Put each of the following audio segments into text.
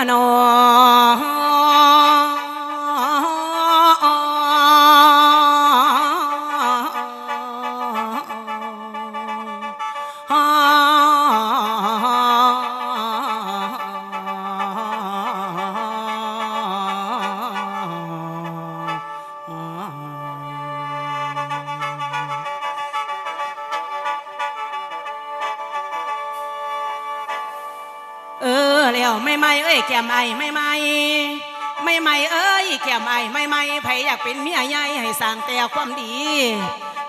โอละนอ เออแล้วไม่ไม่เอ้ยแก้มไอไม่ไม่ไม่ไม่เอ้ยแก้มไอไม่ไม่ไผอยากเป็นเมียใหญ่ให้สร้างแต่ความดี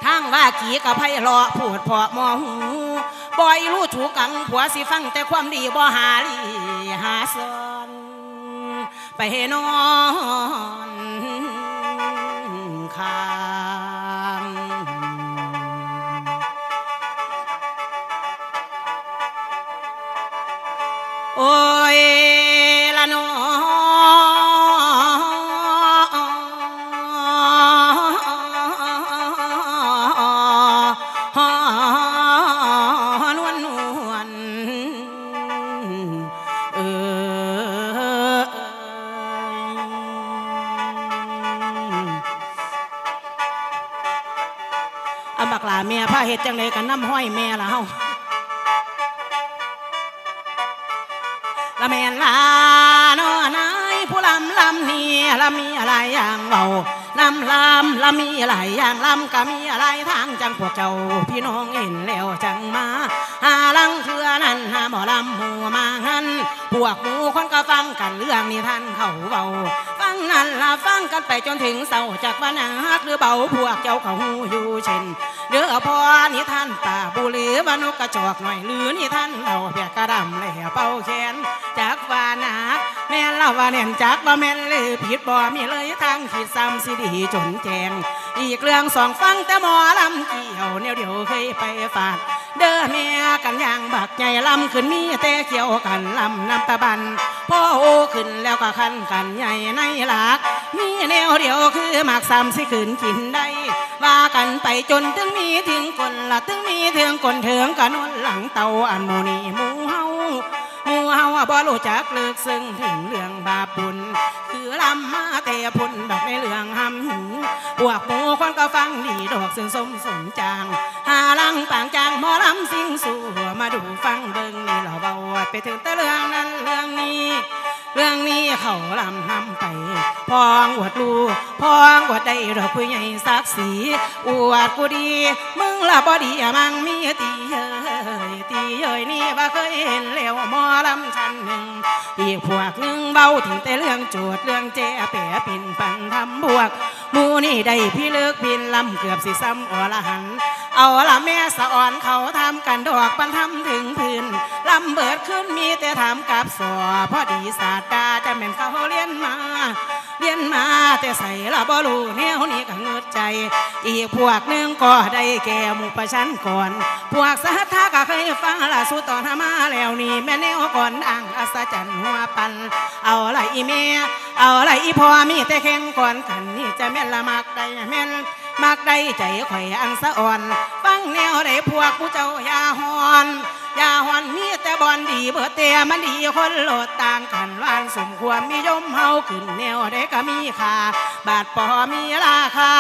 ทางว่ากีกับไผรอพูดพอมอหูบอยรู้ถูกกังผัวสิฟังแต่ความดีบ่หาลีหาซอนไปนอนข้ เหตุจังเลยกันน้ำห้อยแม่ละเฮาละแม่ลาโนนายผู้ลำลำนี่ละมีอะไรอย่างเบาลำลำละมีอะไรอย่างลำก็มีอะไรทางจังพวกเจ้าพี่น้องเห็นแล้วจังมา หาลังเทือนั้นหาหมอลำหมูมาหันพวกหมูคนก็ฟังกันเรื่องนี้ท่านเขาเบา ฟังนั้นละฟังกันไปจนถึงเศร้าจากวันฮักหรือเบาพวกเจ้าเขาหูอยู่เช่นเด้อพอนิท่านตาบุหรือว่านกกระจอกหน่อยหรือนิท่านเราเปียกกระดำแล่เป่าแขนจากวานาแม่นเล่าว่าเน่นจักว่าแม่นเลยผิดบ่มีเลยทางขีดซ้ำสิดีจนแจง อีกเรื่องสองฟังแต่หมอลำเกี่ยวแนวเดียวเคยไปฝากเด้อแม่กันย่างบักใหญ่ลำขึ้นมีแต่เกี่ยวกันลำน้ำตะบันพ่อโอขึ้นแล้วก็คันกันใหญ่ในหลัก มีแนวเดียวคือหมากซ้ำสิขึ้นกินได้ว่ากันไปจนถึงมีถึงคนละถึงมีถึงคนเถืองกันนนหลังเตาอันโมนีมูาหมูเฮาะบ่รู้จักเลิกซึ่งถึงเรื่องบาปบุญ คือลำมาแต่พุ่นดอกในเรื่องหำหิวพวกหมูคนก็ฟังดีดอกซึ่งสมสมจาง หาลังปางจางหมอลำสิงสู่หัวมาดูฟังเบิ่งนี่เราเบาไปถึงแต่เรื่องนั้นเรื่องนี้ เรื่องนี้เขาลำนำไป พองอวดลูพองอวดได้ดอกผู้ใหญ่ศักดิ์ศรีอวดกูดี มึงละบ่ดีมังมีตีเอ้ยตีเอ้ยนี่ว่าเคยเห็นแล้วหมอลำชั้นหนึ่ง อีกพวกหนึ่งเบาถึงแต่เรื่องโจทย์เรื่องเจ๊แปะปินปันทำบวกมูนี่ได้พี่เลิกบินลำเกือบสิซ้ำอรหัน เอาละแม่สะอ่อนเขาทำกันดอกปันทำถึงพื้นลำเบิดขึ้นมีแต่ถามกับสอพอดีศาสตราจะแม่นเขาเรียนมา เรียนมาแต่ใส่ละบ่รู้แนวนี้ก็เงืดใจ อีกพวกหนึ่งก็ได้แก่หมู่ประชันก่อน พวกสัทธาก็เคยฟังล่าสุดตอนหามาแล้วนี่แม่แนวก่อนอ่างอัศจรรย์หัวปัน เอาละอีเมียเอาละอีพ่อมีแต่แข่งก่อนกันนี่จะแม่นละมักได้แม่นมักได้ใจข่อยอังสะอ่อน ฟังแนวได้พวกผู้เจ้ายาหอนยาหอนนี่ บอนดีเบอร์เตะมันดีคนโหลดต่างกันวานสมควรมียมเฮาขึ้นแนวได้ก็มีค่าบาทปอมีราคา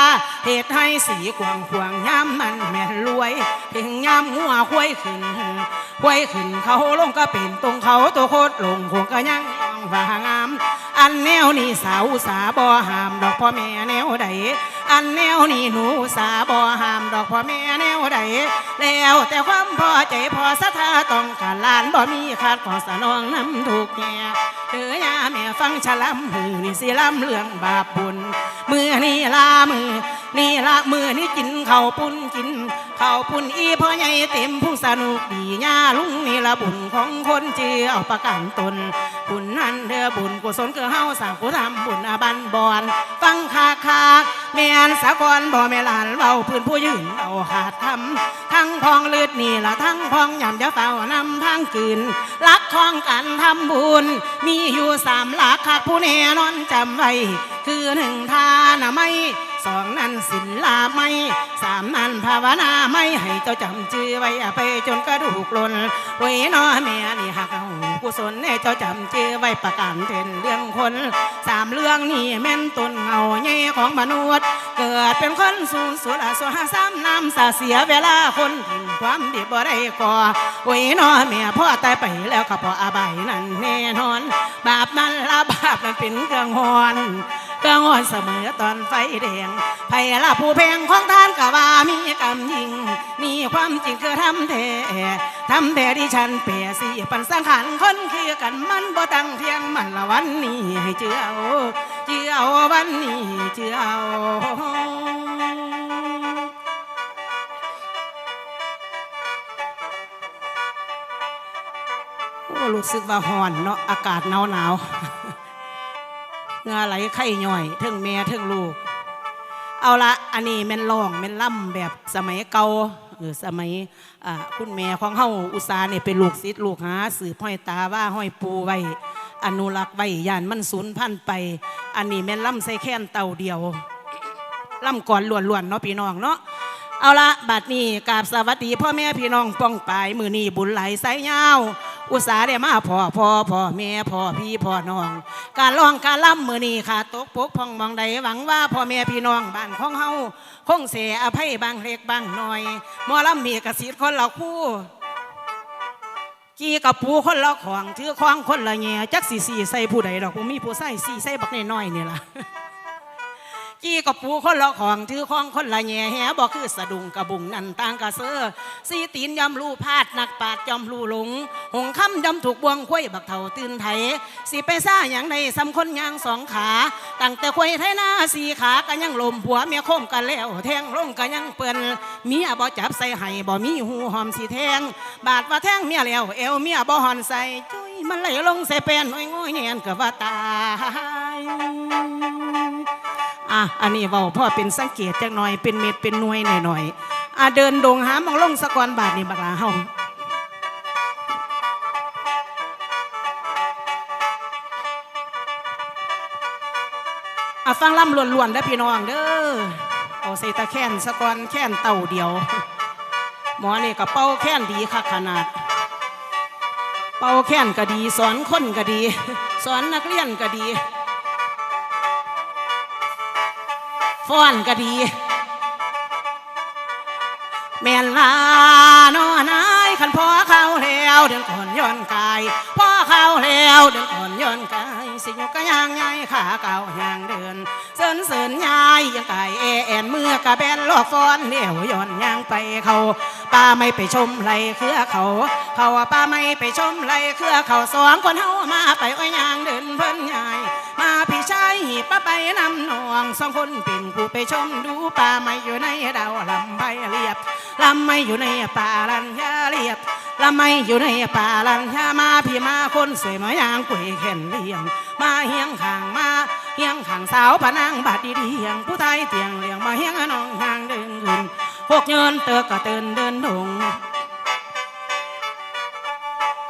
เหตุให้สีกวางขวางย้ำมันแม่นรวยถึงย้ำงัวควยขึ้นควยขึ้นเขาลงก็เป็นตรงเขาตัวโคตรลงคงก็ยังว่างาม อันแนวนี่สาวสาบ่ห้ามดอกพ่อแม่แนวใดอันแนวนี่หนูสาบ่ห้ามดอกพ่อแม่แนวใดแล้วแต่ความพอใจพอสัทธาต้องการลานบ่มีขาดขอสนองน้ำถูกแง่เด้อยาแม่ฟังฉลำมือนี่สิลำเรื่องบาปบุญมือนี่ลามือนี่ละมือนี่กินเข้าปุ้นกิน ข้าปุ้นอีพ่อใหญ่เต็มผู้สนุกดีย่าลุงนี่ละบุญของคนเจือเอาประกันตนบุญนั้นเด้อบุญกุศลคือเฮาสั่งกูทำบุญอบันบอนฟังคาคาแม่นสะกอนบ่แม่หลานเบาพื้นผู้ยืนเอาขาดคำทั้งพองเลือดนี่ละทั้งพองยำยาเฝ้านำทางกืนรักของกันทำบุญ มีอยู่สามหลักขาดผู้แน่นอนจำไว้คือหนึ่งทานะไม่ สองนั้นศิลาไม่สามนั้นภาวนาไม่ให้เจ้าจำชื่อไว้ไปจนกระดูกหล่นไว้นอแม่นี่หักเอากุศลให้เจ้าจำชื่อไว้ประการเป็นเรื่องคนสามเรื่องนี่แม่นต้นเงาใหญ่ของมนุษย์ เกิดเป็นคนสูญสุดอาสวหาซ้ำน้ำสาเสียเวลาคนทิ้งความดีบ่ได้ก่อไว้นอแม่พ่อตายไปแล้วก็พออาบายนั่นแน่นอน บาปนั้นละบาปมันเป็นเครื่องหอน เครื่องอนเสมอตอนไฟแดงไผละผู้แพงของท่านก็ว่ามีกรรมยิงนี่ความจริงคือทำแท้ทำแท้ที่ฉันเปียสีปันสังขารคนคือกันมันบ่ตั้งเพียงมันละวันนี้ให้เจือเอาเจือเอาวันนี้เจือเอาโอ้รู้สึกว่าห่อนเนาะอากาศหนาวหนาว เงือไหลไข้ย่อยเทั้งแม่เทั้งลูก เอาละอันนี้แม่นร้องแม่นล่ำแบบสมัยเก่าเออสมัยคุณแม่ของเฮาอุตสาเนี่ยเป็นลูกศิษย์ลูกหาสืบห้อยตาว่าห้อยปูไว้อนุรักษ์ไว้ยานมันสูญพันธุ์ไป อันนี้แม่นล่ำใส่แค้นเต่าเดียวล่ำก่อนล้วนๆเนาะพี่น้องเนาะ เอาละบัดนี้กราบสวัสดีพ่อแม่พี่น้องป้องปายมือนี้บุญไหลไสยาว อุตสาห์ได้มาพ่อพ่อพ่อแม่พ่อพี่พ่อน้อง การร้องการล่ำมือนี้ค่ะตกปกพ่องมองใดหวังว่าพ่อแม่พี่น้องบ้านของเฮาคงเสียอภัยบางเล็กบางน้อยหมอลำมีกระสีคนเราคู่จีกับปูคนละของถือของคนละแง่จักสีสีใส่ผู้ใดดอกผมมีผู้ใส่สีใส่บักน้อยๆนี่ล่ะ จี้กับปูคนละของถือของคนละแง่แหบอกคือสะดุงกระบุงนันต่างกระเซอสีตีนยำลูพาดนักปาดยำลูหลง หงคำยำถูกบวงควยบักเท่าตื่นไถสิไปซ่าอย่างใดสำคนยางสองขาตั้งแต่ควยไทยหน้าสีขาก็ยังลมผัวเมียโคมกันแล้วแทงลงก็ยังเปื่อนเมียบ่จับใส่ไห้บ่มีหูหอมสีแทง บาดว่าแทงเมียแล้วเอวเมียบ่หอนใส่จุ้ยมันไหลลงใส่เป็นน้อยงอยเงียนก็ว่าตา อะอันนี้เว้าพ่อเป็นสังเกตจักหน่อยเป็นเม็ดเป็นหน่วยหน่อยๆอะเดินดงหามองลงสะกอนบาทนี่บักลาเฮาอะฟังล่ำล้วนๆได้พี่น้องเด้อเอาใส่ตะแค้นสะกอนแค้นเต่าเดียว หมอนี่ก็เป่าแค้นดีคักขนาดเป่าแค้นก็ดี สอนคนก็ดี สอนนักเรียนก็ดี ฟ้อนก็ดี แม่นลาโนนายขันพ่อเขาแล้วเดินก่อนย้อนกายพ่อเขาแล้วเดินก่อนย้อนกายสิยกกะยางยายขาเก่าย่างเดินเสินเสินยายยังกายเอแอนเมื่อกะแบนลอกฟ้อนเดี่ยวย้อนย่างไปเขาป้าไม่ไปชมไรเครือเขา เขาว่าป้าไม่ไปชมไรเครือเขาสองคนเฮามาไปอ้อยย่างเดินเพิ่นยาย มาพี่ชายป้าไปนำหนองสองคนเป็นผู้ไปชมดูป่าไม่อยู่ในดาวลำไปเรียบลำไม่อยู่ในป่าลันยาเรียบลำไม่อยู่ในป่าลันยามาพี่มาคนสวยมายางกุยแข่นเลี้ยงมาเฮียงข้างมาเฮียงข้างสาวพนางบาดดีเดียงผู้ไทยเตียงเลี้ยงมาเฮียงน้องห่างเดินขึ้นพวกเงินเตอกกะเตือนเดินดง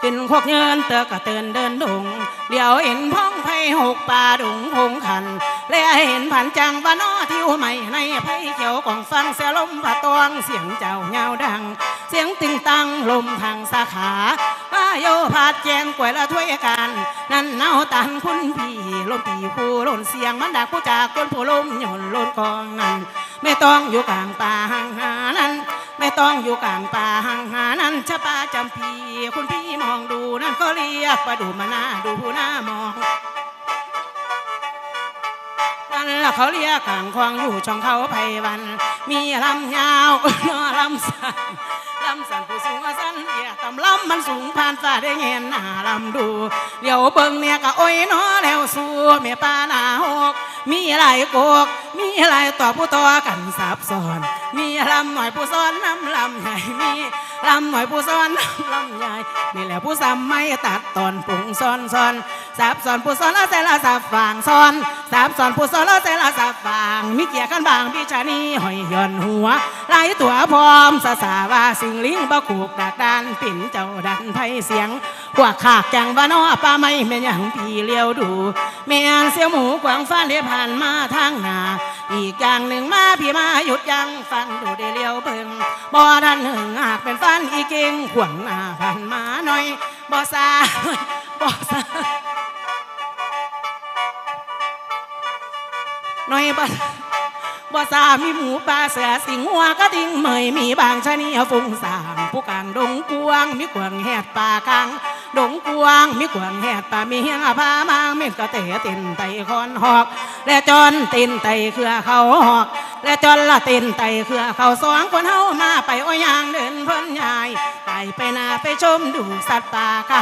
ขึ้นขกเงินเตอกะเตือนเดินดงเดี๋ยวเห็นพ้องไผ หกป่าดงพงขัน และเห็นผันจังว่านอทิวใหม่ในไผ่เขียวของฟังเสียลมผะตวงเสียงเจ้าเงาดัง เสียงตึงตังลมทางสาขาว่าโยพาดแจงกวยละถ้วยกันนั่นเนาตันคุณพี่ลมตีผู้ลนเสียงมันดักผู้จากจนผู้ลมหย่นลนกองนั้นไม่ต้องอยู่กลางป่าห่างหานั้นไม่ต้องอยู่กลางป่าห่างหานั้นชะปาจำพีคุณพี่มองดูนั่นก็เรียกประดูมาหน้าดูหน้ามอง เขาเรียกกลางควางอยู่ช่องเขาไพวัน มีลำยาวนอลำสันลำสันผู้สูงสันเรียกตำลำมันสูงผ่านฟ้าได้เห็นหน้าลำดูเดี๋ยวเบิ่งเนี่ยก็โอ้ยน้อแล้วสู้เมียปาหนาหกมีหลายโกก มีหลายต่อผู้ต่อกันสับซ้อน มีลำหน่อยผู้ซ้อนน้ำลำใหญ่มี ลำหน่อยผู้ซ้อนลำใหญ่นี่แหละผู้ซ้ำไม่ตัดตอนปรุงซ้อนซ้อนสับซ้อนผู้ซ้อนแล้วแต่ละสับฟางซ้อนสับซ้อนผู้ซ้อนแล้วแต่ละสับฟางมีเกียร์กันบางพี่ชานีหอยย่อนหัวลายตัวพร้อมสาสาว่าสิงลิงบะขูกดากดานปิ่นเจ้าดันไพเสียงพวกขากจังบ้านอป้าไม่แม่ย่างพี่เลี้ยวดูแม่นเสียวหมูกวางฟ้าเลียผ่านมาทางนา อีกอย่างหนึ่งมาพี่มาหยุดยังฟังดูได้เลี้ยวเบิ่งบ่ทันหนึ่งหากเป็นฟันอีกเก่งขวางหน้าพันมาหน่อยบ่ซาบ่ซาหน่อยบ่บ่ซามีหมูปลาเสือสิงหัวก็ทิ้งเหมยมีบางชะนีฟุ้งสางผู้กลางดงกวางมีกวางแหดป่ากลาง ดงกวางมีกวางแหดป่ามีเฮียงอาพามางเม็ดกระเตะตินไตคอนหอก และจอนตินไตเครือเขาหอก และจอนละตินไตเครือเขาสองคนเฮามาไปอ้ยยางเดินเพิ่นยายไปไปนาไปชมดูสัตว์ป่าไก่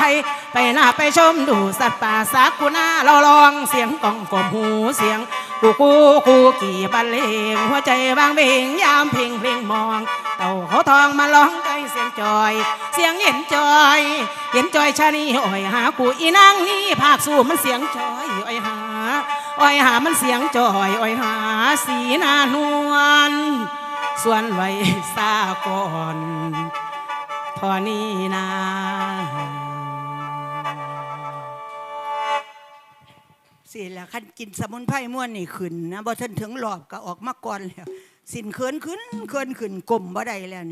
ไปนาไปชมดูสัตว์ป่าสักกุณาเราลองเสียงกองกลมหูเสียง กูกูกูกี่บันเลงหัวใจบางเบงยามเพ่งเพลงมอง เต่าเขาทองมาร้องใจเสียงจอย เสียงเห็นจอย เห็นจอยชานีอ่อยหากูอีนางนี่ภาคสู้มันเสียงจอยอ่อยหาอ่อยหามันเสียงจอยอ่อยหา สีหนานวลส่วนไว้ซาก่อนพอนี่นา สิละคันกินสมุนไพรม่วนนี่ขึ้นนะบ่ทันถึงหลอบก็ออกมาก่อนแล้วสินเขินขึ้นเขินขึ้นกลมบ่ได้แล้วนี่